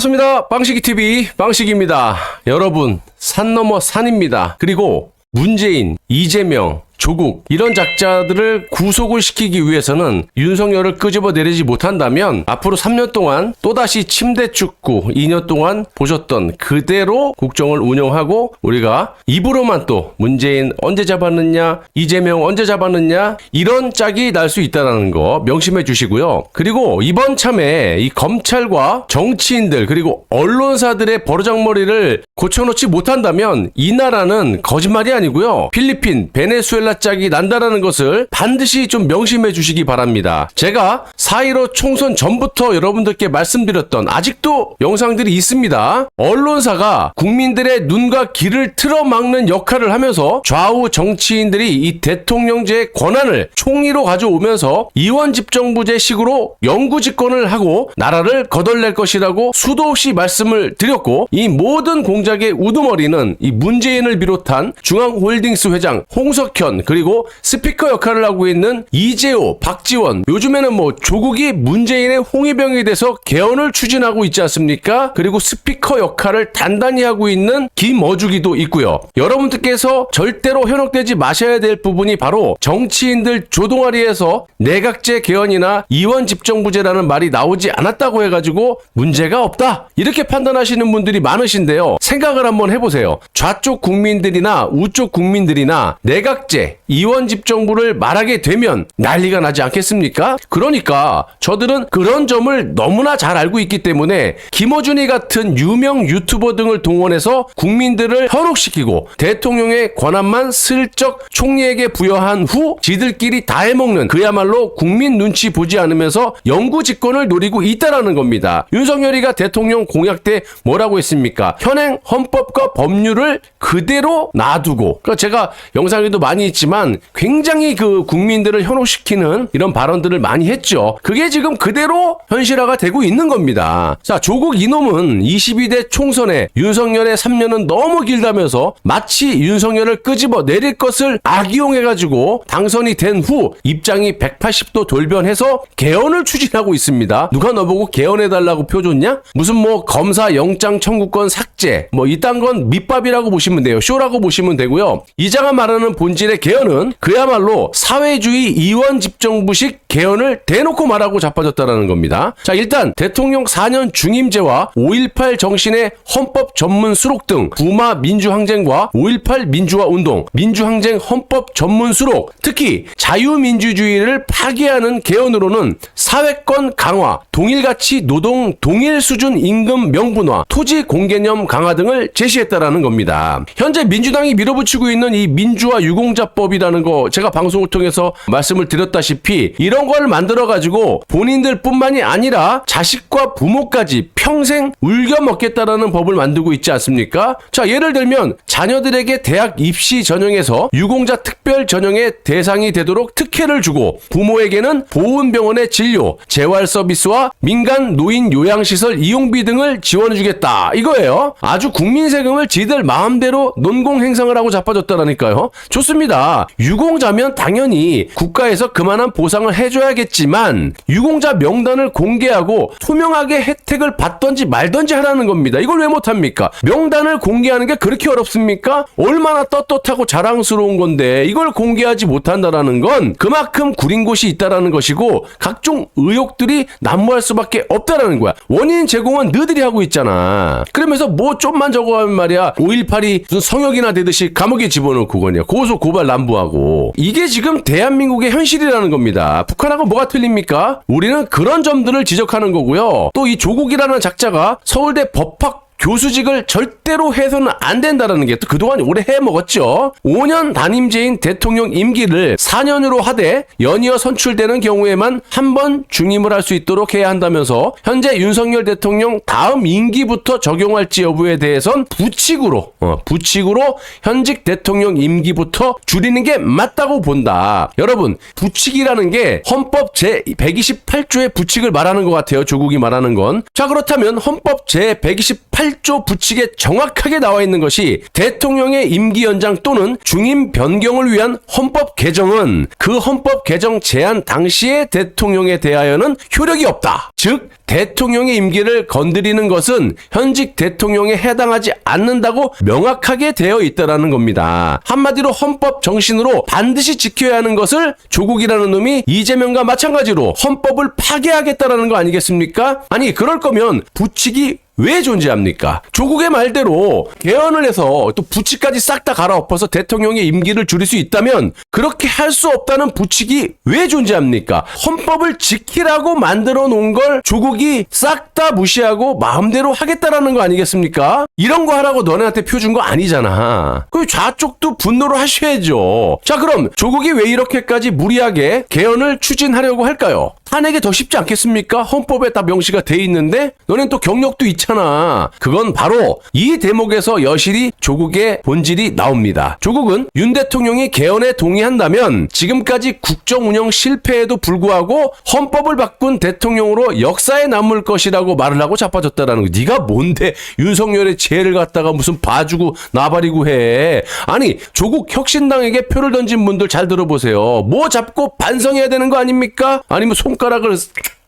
반갑습니다. 빵식이TV 빵식입니다. 여러분, 산 넘어 산입니다. 그리고 문재인, 이재명, 조국 이런 작자들을 구속을 시키기 위해서는 윤석열을 끄집어 내리지 못한다면 앞으로 3년 동안 또다시 침대 축구 2년 동안 보셨던 그대로 국정을 운영하고 우리가 입으로만 또 문재인 언제 잡았느냐 이재명 언제 잡았느냐 이런 짝이 날 수 있다는 거 명심해 주시고요. 그리고 이번 참에 이 검찰과 정치인들 그리고 언론사들의 버르장머리를 고쳐놓지 못한다면 이 나라는 거짓말이 아니고요. 필리핀, 베네수엘라 짝이 난다라는 것을 반드시 좀 명심해 주시기 바랍니다. 제가 4.15 총선 전부터 여러분들께 말씀드렸던 아직도 영상들이 있습니다. 언론사가 국민들의 눈과 귀를 틀어막는 역할을 하면서 좌우 정치인들이 이 대통령제의 권한을 총리로 가져오면서 이원집정부제 식으로 영구집권을 하고 나라를 거덜낼 것이라고 수도 없이 말씀을 드렸고 이 모든 공작의 우두머리는 이 문재인을 비롯한 중앙홀딩스 회장 홍석현 그리고 스피커 역할을 하고 있는 이재호, 박지원 요즘에는 뭐 조국이 문재인의 홍위병이 돼서 개헌을 추진하고 있지 않습니까? 그리고 스피커 역할을 단단히 하고 있는 김어주기도 있고요. 여러분들께서 절대로 현혹되지 마셔야 될 부분이 바로 정치인들 조동아리에서 내각제 개헌이나 이원 집정부제라는 말이 나오지 않았다고 해가지고 문제가 없다 이렇게 판단하시는 분들이 많으신데요. 생각을 한번 해보세요. 좌쪽 국민들이나 우쪽 국민들이나 내각제 이원 집정부를 말하게 되면 난리가 나지 않겠습니까? 그러니까 저들은 그런 점을 너무나 잘 알고 있기 때문에 김어준이 같은 유명 유튜버 등을 동원해서 국민들을 현혹시키고 대통령의 권한만 슬쩍 총리에게 부여한 후 지들끼리 다 해먹는 그야말로 국민 눈치 보지 않으면서 영구 집권을 노리고 있다라는 겁니다. 윤석열이가 대통령 공약 때 뭐라고 했습니까? 현행 헌법과 법률을 그대로 놔두고 그러니까 제가 영상에도 많이 있지만 굉장히 그 국민들을 현혹시키는 이런 발언들을 많이 했죠. 그게 지금 그대로 현실화가 되고 있는 겁니다. 자, 조국 이놈은 22대 총선에 윤석열의 3년은 너무 길다면서 마치 윤석열을 끄집어 내릴 것을 악이용해가지고 당선이 된 후 입장이 180도 돌변해서 개헌을 추진하고 있습니다. 누가 너보고 개헌해달라고 표줬냐? 무슨 뭐 검사 영장 청구권 삭제 뭐 이딴 건 밑밥이라고 보시면 돼요. 쇼라고 보시면 되고요. 이자가 말하는 본질의 개 헌은 그야말로 사회주의 이원 집정부식 개헌을 대놓고 말하고 자빠졌다라는 겁니다. 자, 일단 대통령 4년 중임제와 5.18 정신의 헌법 전문 수록 등 부마 민주항쟁과 5.18 민주화 운동, 민주항쟁 헌법 전문 수록, 특히 자유민주주의를 파괴하는 개헌으로는 사회권 강화, 동일가치 노동 동일 수준 임금 명분화, 토지 공개념 강화 등을 제시했다라는 겁니다. 현재 민주당이 밀어붙이고 있는 이 민주화 유공자법 이라는 거 제가 방송을 통해서 말씀을 드렸다시피 이런 걸 만들어 가지고 본인들뿐만이 아니라 자식과 부모까지 평생 울겨 먹겠다라는 법을 만들고 있지 않습니까? 자, 예를 들면 자녀들에게 대학 입시 전형에서 유공자 특별 전형의 대상이 되도록 특혜를 주고 부모에게는 보훈병원의 진료, 재활 서비스와 민간 노인 요양시설 이용비 등을 지원해 주겠다. 이거예요. 아주 국민 세금을 지들 마음대로 논공 행상을 하고 자빠졌다라니까요. 좋습니다. 유공자면 당연히 국가에서 그만한 보상을 해줘야겠지만 유공자 명단을 공개하고 투명하게 혜택을 받던지 말던지 하라는 겁니다. 이걸 왜 못합니까? 명단을 공개하는 게 그렇게 어렵습니까? 얼마나 떳떳하고 자랑스러운 건데 이걸 공개하지 못한다라는 건 그만큼 구린 곳이 있다라는 것이고 각종 의혹들이 난무할 수밖에 없다라는 거야. 원인 제공은 너희들이 하고 있잖아. 그러면서 뭐 좀만 적어하면 말이야. 5.18이 무슨 성역이나 되듯이 감옥에 집어넣고 그냥 고소 고발 남 부하고 이게 지금 대한민국의 현실이라는 겁니다. 북한하고 뭐가 틀립니까? 우리는 그런 점들을 지적하는 거고요. 또 이 조국이라는 작자가 서울대 법학 교수직을 절대로 해서는 안 된다라는 게 또 그동안 오래 해먹었죠. 5년 단임제인 대통령 임기를 4년으로 하되 연이어 선출되는 경우에만 한 번 중임을 할 수 있도록 해야 한다면서 현재 윤석열 대통령 다음 임기부터 적용할지 여부에 대해선 부칙으로 어, 부칙으로 현직 대통령 임기부터 줄이는 게 맞다고 본다. 여러분 부칙이라는 게 헌법 제 128조의 부칙을 말하는 것 같아요. 조국이 말하는 건. 자 그렇다면 헌법 제 128 제1조 부칙에 정확하게 나와 있는 것이 대통령의 임기 연장 또는 중임 변경을 위한 헌법 개정은 그 헌법 개정 제안 당시의 대통령에 대하여는 효력이 없다. 즉 대통령의 임기를 건드리는 것은 현직 대통령에 해당하지 않는다고 명확하게 되어 있다라는 겁니다. 한마디로 헌법 정신으로 반드시 지켜야 하는 것을 조국이라는 놈이 이재명과 마찬가지로 헌법을 파괴하겠다라는 거 아니겠습니까? 아니 그럴 거면 부칙이 왜 존재합니까? 조국의 말대로 개헌을 해서 또 부칙까지 싹 다 갈아엎어서 대통령의 임기를 줄일 수 있다면 그렇게 할 수 없다는 부칙이 왜 존재합니까? 헌법을 지키라고 만들어 놓은 걸 조국이 싹 다 무시하고 마음대로 하겠다라는 거 아니겠습니까? 이런 거 하라고 너네한테 표준 거 아니잖아. 그 좌쪽도 분노를 하셔야죠. 자 그럼 조국이 왜 이렇게까지 무리하게 개헌을 추진하려고 할까요? 탄핵이 더 쉽지 않겠습니까? 헌법에 다 명시가 돼 있는데 너넨 또 경력도 있잖아. 그건 바로 이 대목에서 여실히 조국의 본질이 나옵니다. 조국은 윤 대통령이 개헌에 동의한다면 지금까지 국정 운영 실패에도 불구하고 헌법을 바꾼 대통령으로 역사에 남을 것이라고 말을 하고 자빠졌다라는 거. 네가 뭔데 윤석열의 죄를 갖다가 무슨 봐주고 나발이고 해. 아니 조국 혁신당에게 표를 던진 분들 잘 들어보세요. 뭐 잡고 반성해야 되는 거 아닙니까? 아니면 손 가락을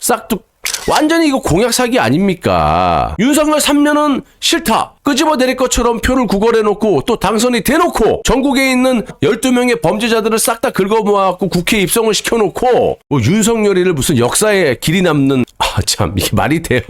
싹둑 완전히 이거 공약 사기 아닙니까? 윤석열 3년은 싫다. 끄집어 내릴 것처럼 표를 구걸해 놓고 또 당선이 돼 놓고 전국에 있는 12명의 범죄자들을 싹 다 긁어 모아갖고 국회에 입성을 시켜 놓고 뭐 윤석열이를 무슨 역사에 길이 남는 아 참 이게 말이 돼요?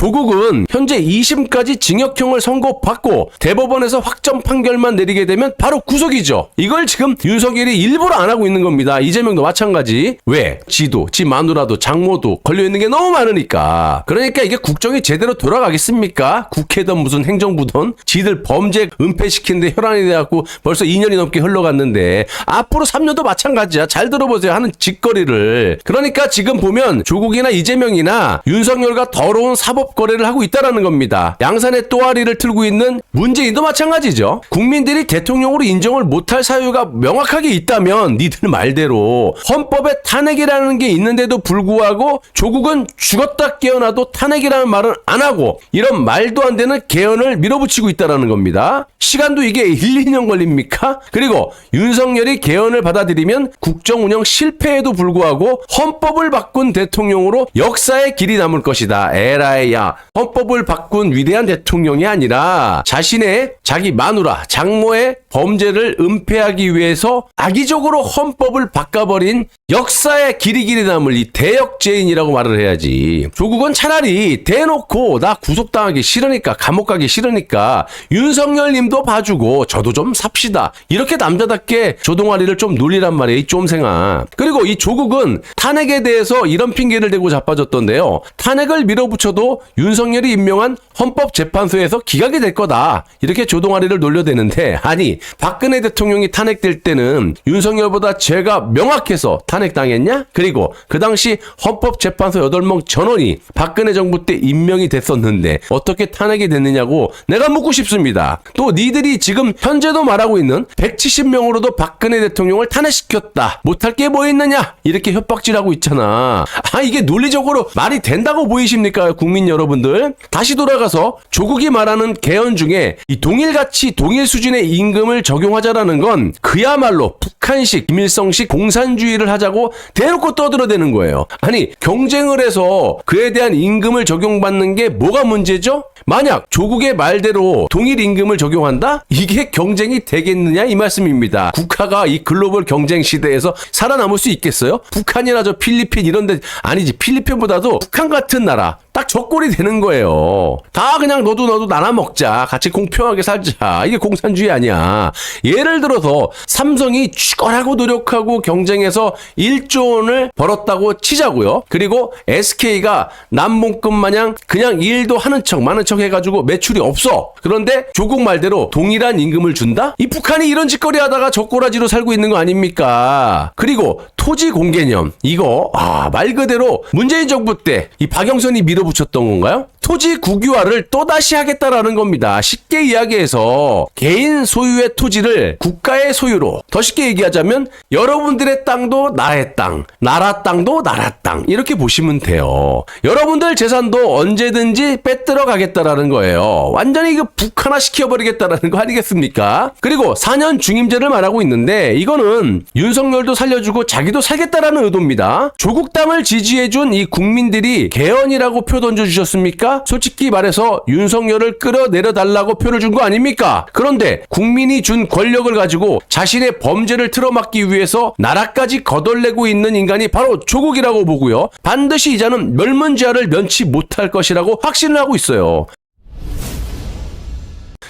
조국은 현재 2심까지 징역형을 선고받고 대법원에서 확정 판결만 내리게 되면 바로 구속이죠. 이걸 지금 윤석열이 일부러 안 하고 있는 겁니다. 이재명도 마찬가지. 왜? 지도, 지 마누라도, 장모도 걸려있는 게 너무 많으니까. 그러니까 이게 국정이 제대로 돌아가겠습니까? 국회든 무슨 행정부든 지들 범죄 은폐시키는데 혈안이 돼갖고 벌써 2년이 넘게 흘러갔는데 앞으로 3년도 마찬가지야. 잘 들어보세요. 하는 짓거리를. 그러니까 지금 보면 조국이나 이재명이나 윤석열과 더러운 사법 거래를 하고 있다라는 겁니다. 양산의 또아리를 틀고 있는 문재인도 마찬가지죠. 국민들이 대통령으로 인정을 못할 사유가 명확하게 있다면 니들 말대로 헌법에 탄핵이라는 게 있는데도 불구하고 조국은 죽었다 깨어나도 탄핵이라는 말을 안 하고 이런 말도 안 되는 개헌을 밀어붙이고 있다라는 겁니다. 시간도 이게 1, 2년 걸립니까? 그리고 윤석열이 개헌을 받아들이면 국정 운영 실패에도 불구하고 헌법을 바꾼 대통령으로 역사의 길이 남을 것이다. 에라 이야. 헌법을 바꾼 위대한 대통령이 아니라 자신의 자기 마누라, 장모의 범죄를 은폐하기 위해서 악의적으로 헌법을 바꿔버린 역사의 길이 길이 남을 이 대역죄인이라고 말을 해야지. 조국은 차라리 대놓고 나 구속당하기 싫으니까 감옥 가기 싫으니까 윤석열 님도 봐주고 저도 좀 삽시다. 이렇게 남자답게 조동아리를 좀 놀리란 말이에요. 이 쫌생아. 그리고 이 조국은 탄핵에 대해서 이런 핑계를 대고 자빠졌던데요. 탄핵을 밀어붙여도 윤석열이 임명한 헌법재판소에서 기각이 될 거다. 이렇게 조동아리를 놀려대는데 아니 박근혜 대통령이 탄핵될 때는 윤석열보다 죄가 명확해서 탄핵당했냐? 그리고 그 당시 헌법재판소 8명 전원이 박근혜 정부 때 임명이 됐었는데 어떻게 탄핵이 됐느냐고 내가 묻고 싶습니다. 또 니들이 지금 현재도 말하고 있는 170명으로도 박근혜 대통령을 탄핵시켰다. 못할 게 뭐 있느냐? 이렇게 협박질하고 있잖아. 아 이게 논리적으로 말이 된다고 보이십니까? 국민 여러분들. 다시 돌아가서 조국이 말하는 개헌 중에 이 동일가치 동일 수준의 임금을 적용하자라는 건 그야말로 북 한식 김일성식 공산주의를 하자고 대놓고 떠들어대는 거예요. 아니 경쟁을 해서 그에 대한 임금을 적용받는 게 뭐가 문제죠? 만약 조국의 말대로 동일 임금을 적용한다? 이게 경쟁이 되겠느냐 이 말씀입니다. 국가가 이 글로벌 경쟁 시대에서 살아남을 수 있겠어요? 북한이나 저 필리핀 이런 데 아니지 필리핀보다도 북한 같은 나라 딱 적골이 되는 거예요. 다 그냥 너도 너도 나눠 먹자. 같이 공평하게 살자. 이게 공산주의 아니야. 예를 들어서 삼성이 죽어라고 노력하고 경쟁해서 1조 원을 벌었다고 치자고요. 그리고 SK가 남봉급 마냥 그냥 일도 하는 척 많은 척 해가지고 매출이 없어. 그런데 조국 말대로 동일한 임금을 준다? 이 북한이 이런 짓거리 하다가 적고라지로 살고 있는 거 아닙니까? 그리고 토지 공개념 이거 아, 말 그대로 문재인 정부 때 이 박영선이 밀어붙였던 건가요? 토지 국유화를 또다시 하겠다라는 겁니다. 쉽게 이야기해서 개인 소유의 토지를 국가의 소유로 더 쉽게 얘기하자면 여러분들의 땅도 나의 땅, 나라 땅도 나라 땅 이렇게 보시면 돼요. 여러분들 재산도 언제든지 빼들어 가겠다라는 거예요. 완전히 이거 북한화 시켜버리겠다라는 거 아니겠습니까? 그리고 4년 중임제를 말하고 있는데 이거는 윤석열도 살려주고 자기 도 살겠다라는 의도입니다. 조국 땅을 지지해준 이 국민들이 개헌이라고 표 던져주셨습니까? 솔직히 말해서 윤석열을 끌어내려 달라고 표를 준 거 아닙니까? 그런데 국민이 준 권력을 가지고 자신의 범죄를 틀어막기 위해서 나라까지 거덜내고 있는 인간이 바로 조국이라고 보고요. 반드시 이자는 멸문지아를 면치 못할 것이라고 확신을 하고 있어요.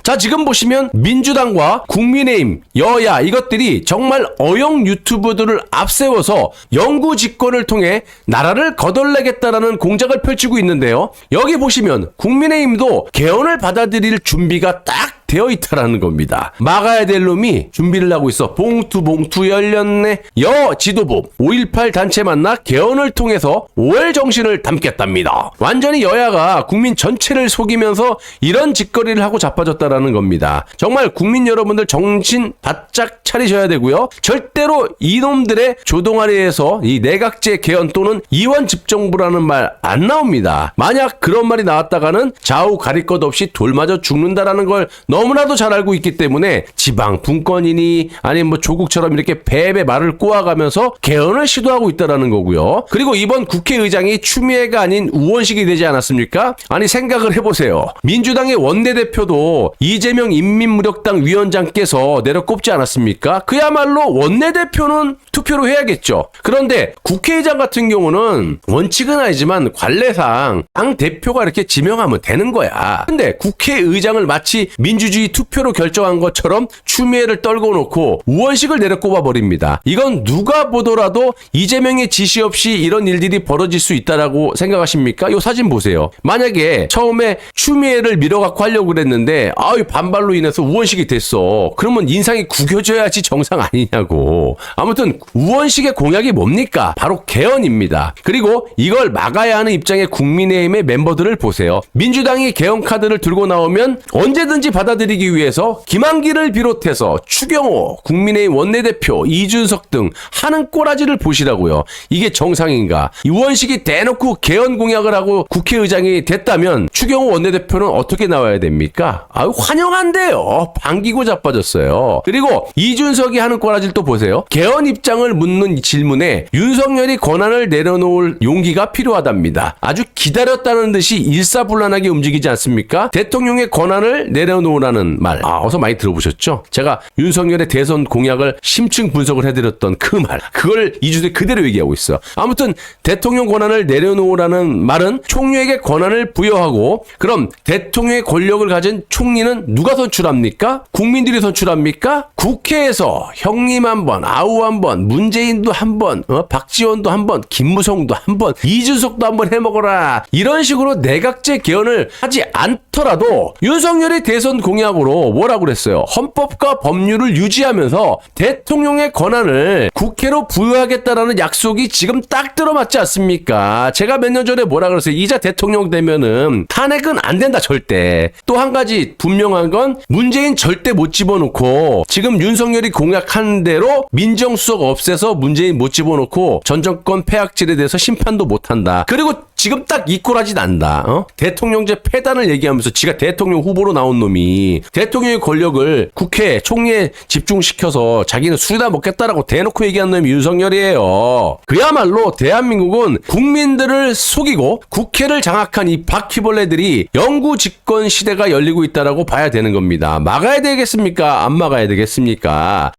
자, 지금 보시면 민주당과 국민의힘, 여야 이것들이 정말 어용 유튜브들을 앞세워서 영구 집권을 통해 나라를 거덜내겠다라는 공작을 펼치고 있는데요. 여기 보시면 국민의힘도 개헌을 받아들일 준비가 딱 되어 있다라는 겁니다. 막아야 될 놈이 준비를 하고 있어. 봉투 봉투 열렸네. 여 지도부 5.18 단체 만나 개헌을 통해서 5월 정신을 담겠답니다. 완전히 여야가 국민 전체를 속이면서 이런 짓거리를 하고 자빠졌다라는 겁니다. 정말 국민 여러분들 정신 바짝 차리셔야 되고요. 절대로 이놈들의 조동아리에서 이 내각제 개헌 또는 이원 집정부라는 말 안 나옵니다. 만약 그런 말이 나왔다가는 좌우 가릴 것 없이 돌맞아 죽는다라는 걸 너무 나도 잘 알고 있기 때문에 지방 분권이니 아니면 뭐 조국처럼 이렇게 배배 말을 꼬아가면서 개헌을 시도하고 있다라는 거고요. 그리고 이번 국회의장이 추미애가 아닌 우원식이 되지 않았습니까? 아니 생각을 해보세요. 민주당의 원내대표도 이재명 인민무력당 위원장께서 내려 꼽지 않았습니까? 그야말로 원내대표는 투표로 해야겠죠. 그런데 국회의장 같은 경우는 원칙은 아니지만 관례상 당 대표가 이렇게 지명하면 되는 거야. 근데 국회의장을 마치 민주 주의 투표로 결정한 것처럼 추미애를 떨고 놓고 우원식을 내려 꼽아 버립니다. 이건 누가 보더라도 이재명의 지시 없이 이런 일들이 벌어질 수 있다라고 생각하십니까? 이 사진 보세요. 만약에 처음에 추미애를 밀어갖고 하려고 그랬는데 아유 반발로 인해서 우원식이 됐어. 그러면 인상이 구겨져야지 정상 아니냐고. 아무튼 우원식의 공약이 뭡니까? 바로 개헌입니다. 그리고 이걸 막아야 하는 입장의 국민의힘의 멤버들을 보세요. 민주당이 개헌 카드를 들고 나오면 언제든지 받아들 이기 위해서 김한길을 비롯해서 추경호, 국민의힘 원내대표, 이준석 등 하는 꼬라지를 보시라고요. 이게 정상인가? 이 우원식이 대놓고 개헌 공약을 하고 국회의장이 됐다면 추경호 원내대표는 어떻게 나와야 됩니까? 아유 환영한데요. 반기고 자빠졌어요. 그리고 이준석이 하는 꼬라지를 또 보세요. 개헌 입장을 묻는 이 질문에 윤석열이 권한을 내려놓을 용기가 필요하답니다. 아주 기다렸다는 듯이 일사불란하게 움직이지 않습니까? 대통령의 권한을 내려놓으라 는 말. 아, 어서 많이 들어보셨죠? 제가 윤석열의 대선 공약을 심층 분석을 해드렸던 그 말. 그걸 이준석 그대로 얘기하고 있어. 아무튼 대통령 권한을 내려놓으라는 말은 총리에게 권한을 부여하고 그럼 대통령의 권력을 가진 총리는 누가 선출합니까? 국민들이 선출합니까? 국회에서 형님 한 번, 아우 한 번, 문재인도 한 번, 어? 박지원도 한 번, 김무성도 한 번, 이준석도 한 번 해먹어라. 이런 식으로 내각제 개헌을 하지 않더라도 윤석열이 대선 공약 으로 뭐라고 그랬어요? 헌법과 법률을 유지하면서 대통령의 권한을 국회로 부여하겠다라는 약속이 지금 딱 들어맞지 않습니까? 제가 몇 년 전에 뭐라 그랬어요? 이자 대통령 되면은 탄핵은 안 된다 절대. 또 한 가지 분명한 건 문재인 절대 못 집어넣고 지금 윤석열이 공약한 대로 민정수석 없애서 문재인 못 집어넣고 전 정권 폐악질에 대해서 심판도 못 한다. 그리고 지금 딱 이꼬라지 난다. 어? 대통령제 폐단을 얘기하면서 지가 대통령 후보로 나온 놈이 대통령의 권력을 국회 총리에 집중시켜서 자기는 술이나 먹겠다라고 대놓고 얘기한 놈이 윤석열이에요. 그야말로 대한민국은 국민들을 속이고 국회를 장악한 이 바퀴벌레들이 영구 집권 시대가 열리고 있다라고 봐야 되는 겁니다. 막아야 되겠습니까? 안 막아야 되겠습니까?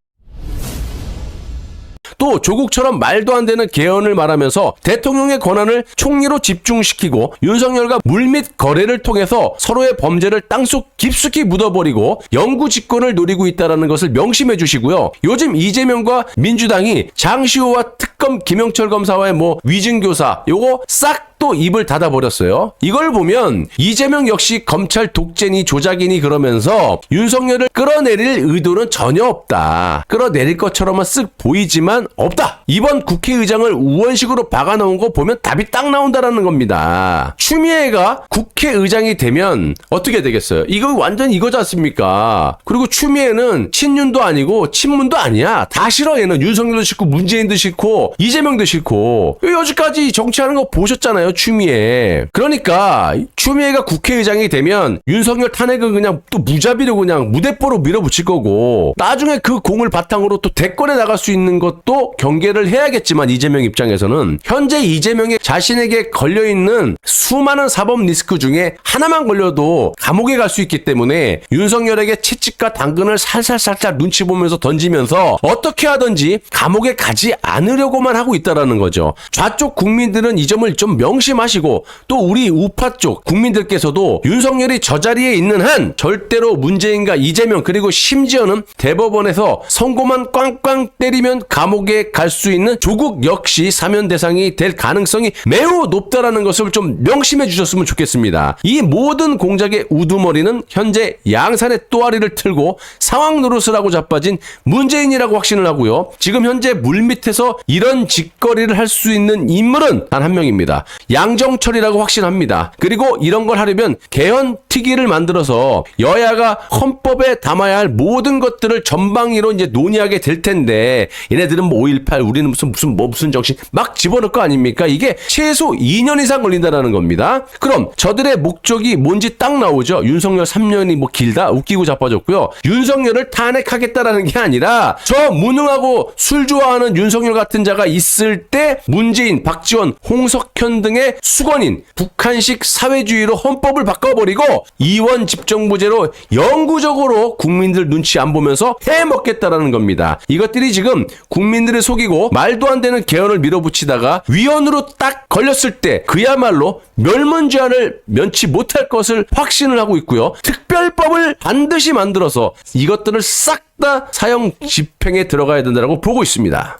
또 조국처럼 말도 안 되는 개헌을 말하면서 대통령의 권한을 총리로 집중시키고 윤석열과 물밑 거래를 통해서 서로의 범죄를 땅속 깊숙이 묻어버리고 영구 집권을 노리고 있다는 것을 명심해 주시고요. 요즘 이재명과 민주당이 장시호와 특검 김영철 검사와의 뭐 위증교사 요거 싹 또 입을 닫아버렸어요. 이걸 보면 이재명 역시 검찰 독재니 조작이니 그러면서 윤석열을 끌어내릴 의도는 전혀 없다. 끌어내릴 것처럼만 쓱 보이지만 없다. 이번 국회의장을 우원식으로 박아놓은 거 보면 답이 딱 나온다라는 겁니다. 추미애가 국회의장이 되면 어떻게 되겠어요? 이거 완전 이거지 않습니까? 그리고 추미애는 친윤도 아니고 친문도 아니야. 다 싫어 얘는 윤석열도 싫고 문재인도 싫고 이재명도 싫고 여지까지 정치하는 거 보셨잖아요 추미애. 그러니까 추미애가 국회의장이 되면 윤석열 탄핵은 그냥 또 무자비로 그냥 무대뽀로 밀어붙일 거고 나중에 그 공을 바탕으로 또 대권에 나갈 수 있는 것도 경계를 해야겠지만 이재명 입장에서는 현재 이재명이 자신에게 걸려 있는 수많은 사법 리스크 중에 하나만 걸려도 감옥에 갈 수 있기 때문에 윤석열에게 채찍과 당근을 살살살살 눈치 보면서 던지면서 어떻게 하든지 감옥에 가지 않으려고만 하고 있다라는 거죠. 좌쪽 국민들은 이 점을 좀 명 심하시고 또 우리 우파 쪽 국민들께서도 윤석열이 저 자리에 있는 한 절대로 문재인과 이재명 그리고 심지어는 대법원에서 선고만 꽝꽝 때리면 감옥에 갈 수 있는 조국 역시 사면 대상이 될 가능성이 매우 높다라는 것을 좀 명심해 주셨으면 좋겠습니다. 이 모든 공작의 우두머리는 현재 양산의 또아리를 틀고 상황 노릇을 하고 자빠진 문재인이라고 확신을 하고요. 지금 현재 물밑에서 이런 짓거리를 할 수 있는 인물은 단 한 명입니다. 양정철이라고 확신합니다. 그리고 이런 걸 하려면 개헌 특위를 만들어서 여야가 헌법에 담아야 할 모든 것들을 전방위로 이제 논의하게 될 텐데 얘네들은 뭐 5.18 우리는 무슨 무슨 뭐 무슨 정신 막 집어넣을 거 아닙니까? 이게 최소 2년 이상 걸린다라는 겁니다. 그럼 저들의 목적이 뭔지 딱 나오죠. 윤석열 3년이 뭐 길다 웃기고 자빠졌고요. 윤석열을 탄핵하겠다라는 게 아니라 저 무능하고 술 좋아하는 윤석열 같은 자가 있을 때 문재인, 박지원, 홍석현 등의 수건인 북한식 사회주의로 헌법을 바꿔버리고 이원 집정부제로 영구적으로 국민들 눈치 안 보면서 해먹겠다라는 겁니다. 이것들이 지금 국민들을 속이고 말도 안 되는 개헌을 밀어붙이다가 위헌으로 딱 걸렸을 때 그야말로 멸문제한을 면치 못할 것을 확신을 하고 있고요. 특별법을 반드시 만들어서 이것들을 싹 다 사형 집행에 들어가야 된다고 보고 있습니다.